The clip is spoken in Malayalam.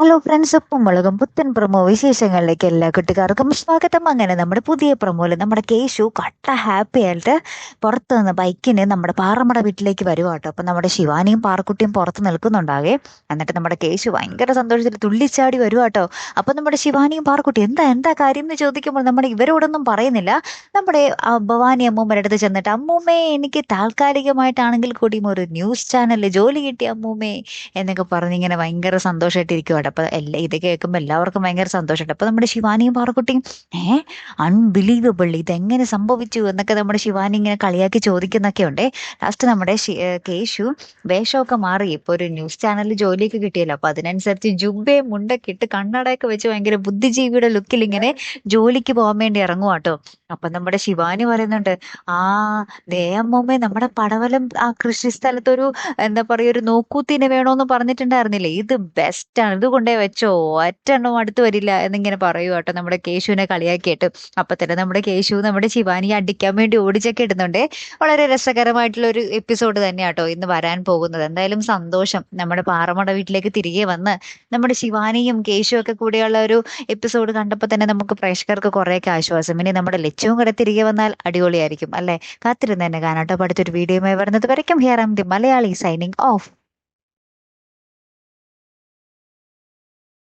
ഹലോ ഫ്രണ്ട്സ് ഉപ്പും മുളകും പുത്തൻ പ്രമോ വിശേഷങ്ങളിലേക്ക് എല്ലാ കുട്ടികാർക്കും സ്വാഗതം. അങ്ങനെ നമ്മുടെ പുതിയ പ്രമോയിൽ നമ്മുടെ കേശു കട്ട ഹാപ്പി ആയിട്ട് പുറത്ത് നിന്ന് ബൈക്കിന് നമ്മുടെ പാറമട വീട്ടിലേക്ക് വരുവാ കേട്ടോ അപ്പൊ നമ്മുടെ ശിവാനിയും പാറക്കുട്ടിയും പുറത്ത് നിൽക്കുന്നുണ്ടാകെ. എന്നിട്ട് നമ്മുടെ കേശു ഭയങ്കര സന്തോഷത്തിൽ തുള്ളിച്ചാടി വരുവാ കേട്ടോ അപ്പൊ നമ്മുടെ ശിവാനിയും പാറക്കുട്ടി എന്താ എന്താ കാര്യം എന്ന് ചോദിക്കുമ്പോൾ നമ്മുടെ ഇവരോടൊന്നും പറയുന്നില്ല. നമ്മുടെ ഭവാനി അമ്മൂമ്മയുടെ അടുത്ത് ചെന്നിട്ട് അമ്മൂമ്മേ എനിക്ക് താൽക്കാലികമായിട്ടാണെങ്കിൽ കൂടിയും ഒരു ന്യൂസ് ചാനലിൽ ജോലി കിട്ടിയ അമ്മൂമ്മേ എന്നൊക്കെ പറഞ്ഞ് ഇങ്ങനെ ഭയങ്കര സന്തോഷമായിട്ടിരിക്കുവാണ് അപ്പൊ എല്ലാ ഇത് കേൾക്കുമ്പോൾ എല്ലാവർക്കും ഭയങ്കര സന്തോഷമുണ്ട്. അപ്പൊ നമ്മുടെ ശിവാനിയും പാറക്കുട്ടിയും ഏ അൺബിലീവബിൾ ഇതെങ്ങനെ സംഭവിച്ചു? എന്നൊക്കെ നമ്മുടെ ശിവാനി ഇങ്ങനെ കളിയാക്കി ചോദിക്കുന്നൊക്കെ ഉണ്ട്. ലാസ്റ്റ് നമ്മുടെ കേശു വേഷമൊക്കെ മാറി. ഇപ്പൊ ഒരു ന്യൂസ് ചാനലിൽ ജോലിയൊക്കെ കിട്ടിയല്ലോ. അപ്പൊ അതിനനുസരിച്ച് ജുബയും മുണ്ടൊക്കെ ഇട്ട് കണ്ണടയൊക്കെ വെച്ച് ഭയങ്കര ബുദ്ധിജീവിയുടെ ലുക്കിൽ ഇങ്ങനെ ജോലിക്ക് പോകാൻ വേണ്ടി ഇറങ്ങുവാട്ടോ അപ്പൊ നമ്മുടെ ശിവാനി പറയുന്നുണ്ട് ആ ദേ അമ്മൂമ്മേ നമ്മുടെ പടവലം ആ കൃഷി സ്ഥലത്തൊരു എന്താ പറയുക ഒരു നോക്കൂത്തിന് വേണോന്ന് പറഞ്ഞിട്ടുണ്ടായിരുന്നില്ലേ? ഇത് ബെസ്റ്റ് ആണ്. ഇത് കൊണ്ടേ വെച്ചോ. ഒറ്റെണ്ണം അടുത്ത് വരില്ല എന്നിങ്ങനെ പറയൂ കേട്ടോ. നമ്മുടെ കേശുവിനെ കളിയാക്കിയിട്ട്. അപ്പൊ തന്നെ നമ്മുടെ കേശു നമ്മുടെ ശിവാനിയെ അടിക്കാൻ വേണ്ടി ഓടിച്ചൊക്കെ ഇടുന്നുണ്ട്. വളരെ രസകരമായിട്ടുള്ള ഒരു എപ്പിസോഡ് തന്നെയാട്ടോ ഇന്ന് വരാൻ പോകുന്നത്. എന്തായാലും സന്തോഷം. നമ്മുടെ പാറമട വീട്ടിലേക്ക് തിരികെ വന്ന് നമ്മുടെ ശിവാനിയും കേശുവും ഒക്കെ കൂടെയുള്ള ഒരു എപ്പിസോഡ് കണ്ടപ്പോൾ തന്നെ നമുക്ക് പ്രേക്ഷകർക്ക് കുറേയൊക്കെ ആശ്വാസം. ഇനി നമ്മുടെ ലക്ഷ്യവും കൂടെ തിരികെ വന്നാൽ അടിപൊളിയായിരിക്കും അല്ലെ? കാത്തിരുന്ന് തന്നെ കാണാട്ടോ പഠിച്ചൊരു വീഡിയോയുമായി വരുന്നത് വരയ്ക്കും. Here am the Malayali signing off